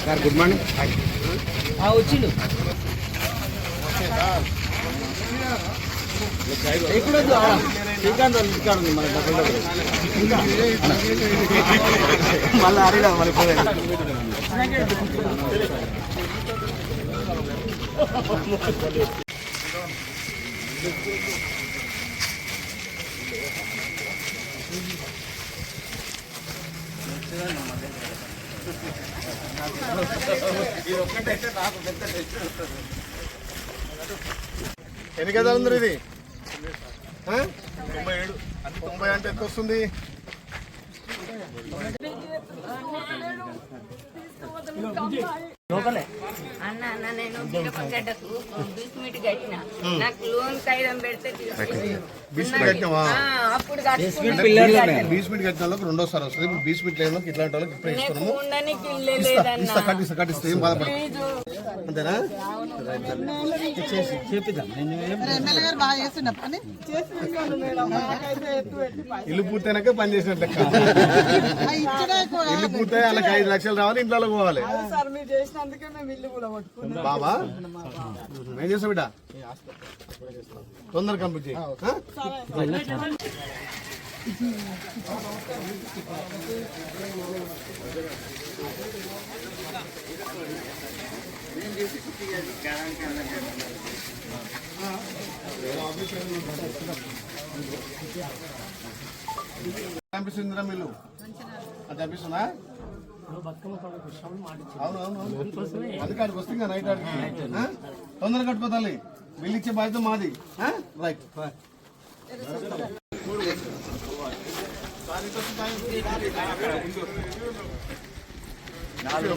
Sir good morning వచ్చిండు ఇప్పుడు శ్రీకాంత్ వాళ్ళ ఇంటికాడ ఉంది మన డబ్బులు డబ్బులు. మళ్ళీ అడిగా మళ్ళీ పోలేదు. ఎన్ని గదాలు ఉంది ఇది? తొంభై ఏడు. అంటే తొంభై అంటే ఎంత వస్తుంది అన్న అన్న నేను మిరపగడ్డకు బిస్మిట్ కట్టిన. నాకు లోన్ పెడితే. బీస్మిట్ వాళ్ళకి రెండోసారి వస్తుంది. ఇప్పుడు బీస్ మీట్ లేని వాళ్ళకి ఇట్లాంటి వాళ్ళకి ఇప్పుడే నీకు ఇస్తున్నాము. ఉండనికి ఇల్లే ఇస్తా ఇస్తా ఏం. అంతేనా? పూర్తయినాక పని చేసినట్టు ఇల్లు పూర్తయి వాళ్ళకి ఐదు లక్షలు రావాలి ఇంట్లో పోవాలి. సార్ మీరు చేసినందుకే మేము ఇల్లు కూడా పట్టుకున్నాం. బాబా? ఏం చేస్తావు బిడ్డ? తొందర కంప్లీట్ చేయి. ఆ? అనిపిస్తుందిరా మీరు అది వస్తుంది నైట్ ఆడికి? తొందరగా కట్టుకోతాలి బిల్లు ఇచ్చే బాధ్యత మాది? రైట్ నాలుగు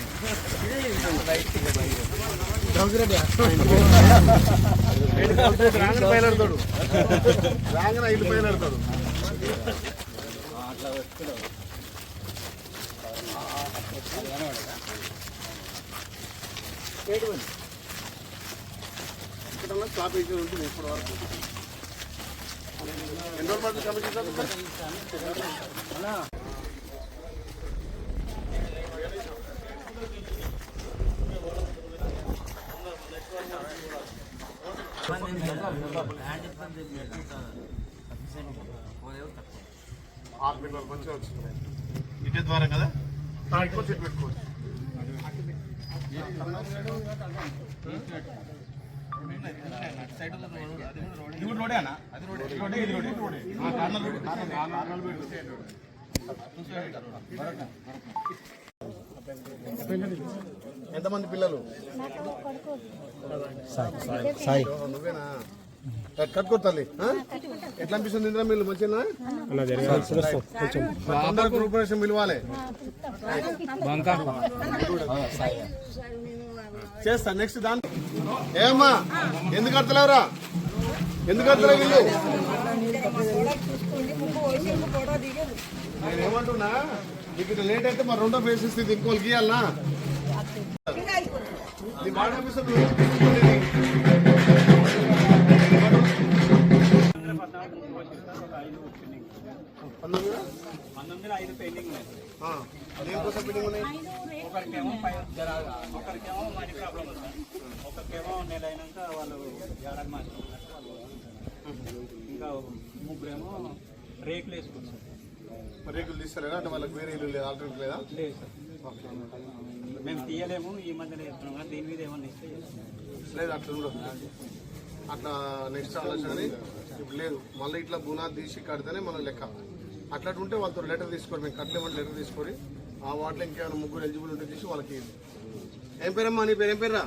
రాంగన బయలుదేరుతాడు రాంగన ఇల్లు బయలుదేరుతాడు ఇక్కడ స్టాప్ ఉంటుంది ఇప్పటి వరకు ఎన్ని రోజులు ఆరు మీటర్లు మంచిగా వచ్చింది ఇటే ద్వారం కదా ఇంకో చెట్టు పెట్టుకోవచ్చు ఇది కూడా రోడే అన్న అది రోడే రోడే ఇది రోడే రోడే కార్నర్ రోడ్ కార్నర్ కార్నర్ పెట్టు ఎంతమంది పిల్లలు? సాయి. నువ్వేనా? కట్టుకోతాలి ఎట్లా అనిపిస్తుంది ఇంద్రా మీరు మంచిగా పిలవాలి చేస్తా నెక్స్ట్ దాని ఏమ్మా ఎందుకు కడతలేవురా? ఎందుకు కడతలేవు వీళ్ళు? నేను ఏమంటున్నా? మీకు ఇట్లా లేట్ అయితే మరి రెండో ఫేస్ ఇస్తుంది ఇంకోళ్ళకి ఇవ్వాలనా నీ బాగా అనిపిస్తుంది పంతొమ్మిది? ఐదు పెయింటింగ్ దేనికోసం బిల్డింగ్ ఉన్నాయి? ఒకరికేమో ఒకరికేమో మనీ ప్రాబ్లం ఉంది. సార్ ఒకరికేమో నెల అయినాక వాళ్ళు ఏడాది మార్చుకున్నారు. వాళ్ళు ఇంకా ముగ్గురేమో రేకులు వేసుకున్నారు. మరి రేకులు తీస్తారా అంటే వాళ్ళకి వేరే ఇల్లు లేదా ఆల్టర్నేట్ లేదా? లేదు సార్. మేము తీయలేము ఈ మధ్యలో చేస్తున్నాం కానీ దీని మీద ఏమన్నా ఇస్తే. లేదు అట్లా ఉండదు అట్లా నెక్స్ట్ ఆలోచన ఇప్పుడు లేదు. మళ్ళీ ఇట్లా బునాది తీసి కడితేనే మన లెక్క. అట్లా ఉంటే వాళ్ళతో లెటర్ తీసుకోరు. మేము కట్టలేమని లెటర్ తీసుకొని ఆ వాటిలో ఇంకేమైనా ముగ్గురు ఎలిజిబుల్ ఉంటే తీసి వాళ్ళకి ఇవ్వండి. ఏం పేరమ్మా నీ పేరు? ఏం పేరురా?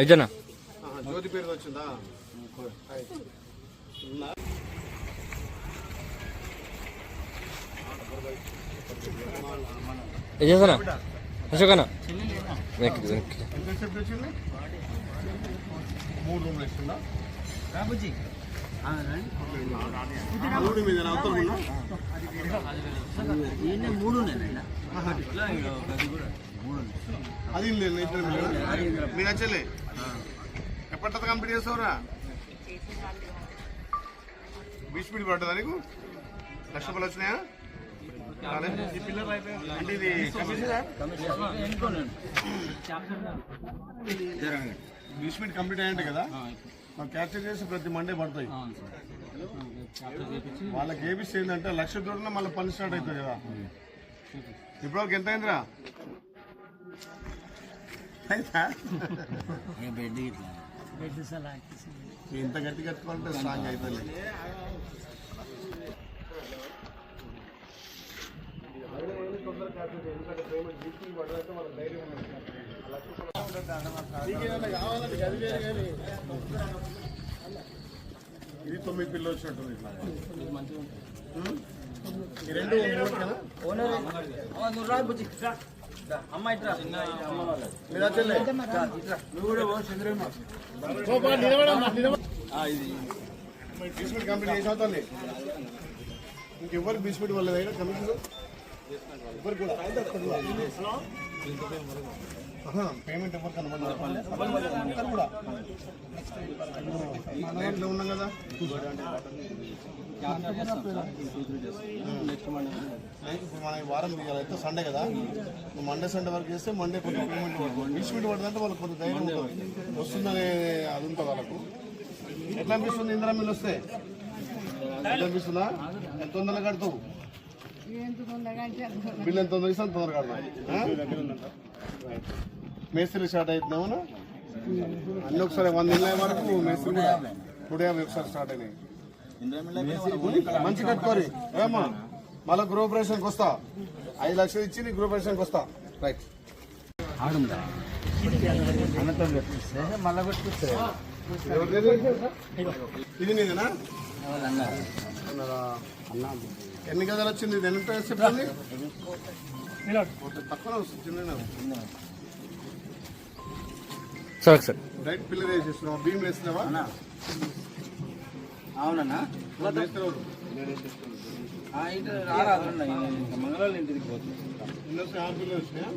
అజనా జ్యోతి పేరు వచ్చిందా? హాయ్. అశోకనా వెనక్కి వెనక్కి మూడు రూమ్లు ఇస్తుందా మూడు మీద అవతల అది లేదు మీరు వచ్చలే ఎప్పటి కంప్లీట్ చేస్తావురా బీచ్ స్పీడ్ పడ్డదా నీకు లక్ష రూపాయలు వచ్చినాయా స్పీడ్ కంప్లీట్ అయ్యంటే కదా? మనం క్యాప్చర్ చేసి ప్రతి మండే పడతాయి. వాళ్ళకి ఏబిసి ఏంటంటే లక్ష దూరంలో మళ్ళీ పని స్టార్ట్ అవుతుంది కదా. ఇప్పటివరకు ఎంత అయిందిరా? అయిందా? ఇంత గట్టి కట్టుకోవాలంటే స్ట్రాంగ్ అవుతుంది ఇది తొమ్మిది పిల్లలు వచ్చినట్టుంది? ఈ రెండు. మరి బిస్కెట్ కంప్లీట్ చేసి అవుతుంది ఇంకెవ్వరికి బిస్కెట్ వాళ్ళ దగ్గర కమిషన్ పేమెంట్ ఎవరు కూడా ఉన్నాం కదా ఇప్పుడు మన వారం అయితే సండే కదా మండే సండే వరకు చేస్తే మండే కొంచెం పేమెంట్ పడుతుంది బిస్కెట్ పడుతుందంటే వాళ్ళకి కొంచెం ధైర్యం ఉంటుంది వస్తుందనే అది ఉంటుంది వాళ్ళకు ఎట్లా అనిపిస్తుంది ఇందిరా వస్తే ఎట్లా అనిపిస్తుందా ఎంత తొందరగా కడతావు బిల్లు ఎంత తొందరగా ఇస్తే అంత తొందరగా? మేస్త్రి స్టార్ట్ అవుతున్నావునా అన్ని ఒకసారి వంద ఇళ్ళ వరకు మేస్త్రి యాభై ఒకసారి స్టార్ట్ అయినాయి. మంచి కట్టుకోరి. ఏమా మళ్ళీ గృహప్రవేశానికి వస్తా. ఐదు లక్షలు ఇచ్చి నీ గృహప్రవేశానికి వస్తా. రైట్. ఎవరిది? ఇది నీదేనా? అన్నదా? ఎన్ని గదాలు వచ్చింది? ఇది ఎంత చెప్పండి తక్కువ వస్తుంది చిన్న సార్ సార్. రైట్ పిల్లర్ వేసేస్తున్నావా? భీమ్ వేస్తున్నావా? అవునన్నా. మంగళవారం ఇంటికి పోతుంది ఆరు పిల్లలు వచ్చినాయా?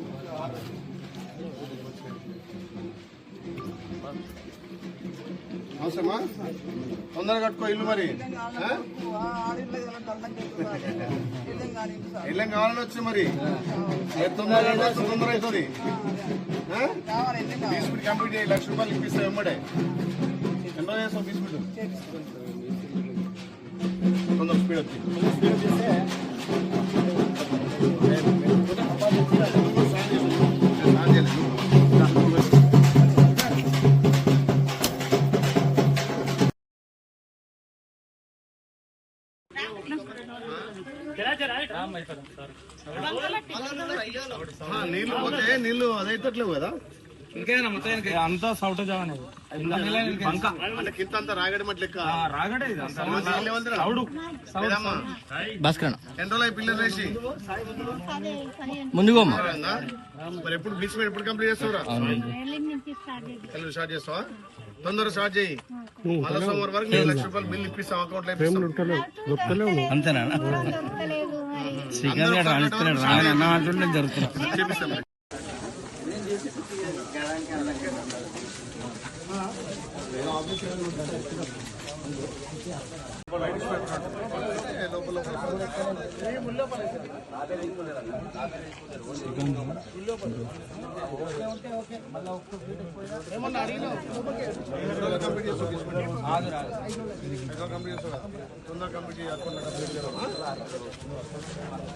అవసరమా? తొందరగా కట్టుకో ఇల్లు మరి? ఇల్లేం కావాలని వచ్చి మరి. తొందరగా తొందర అవుతుంది? బీస్మిట్ కంప్లీట్ చేయి లక్ష రూపాయలు ఇప్పిస్తావు వెంబడే ఎంత చేస్తావు బీస్మిట్ తొందర స్పీడ్ వచ్చి. ఆ, నీళ్ళు అంతా సౌడు లేదమ్మా కదా ఎన్ని రోజులు పిల్లలు వేసి ముందుగా మరి ఎప్పుడు బీచ్ మీద ఎప్పుడు కంప్లీట్ చేస్తావురా స్టార్ట్ చేస్తావా తొందరగా స్టార్ట్ చేయి. మళ్ళా సోమవారం వరకు నేను లక్ష రూపాయలు బిల్లు ఇప్పిస్తాం అకౌంట్లో అంతేనా? శ్రీకాంత్ గారు రాణిస్తున్నాడు రాని అన్న అంటుంటే జరుగుతున్నా చేపిస్తాం కంప్లీట్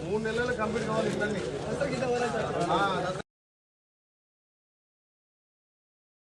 మూడు నెలలు కంప్లీట్ కావాలి ఇవన్నీ.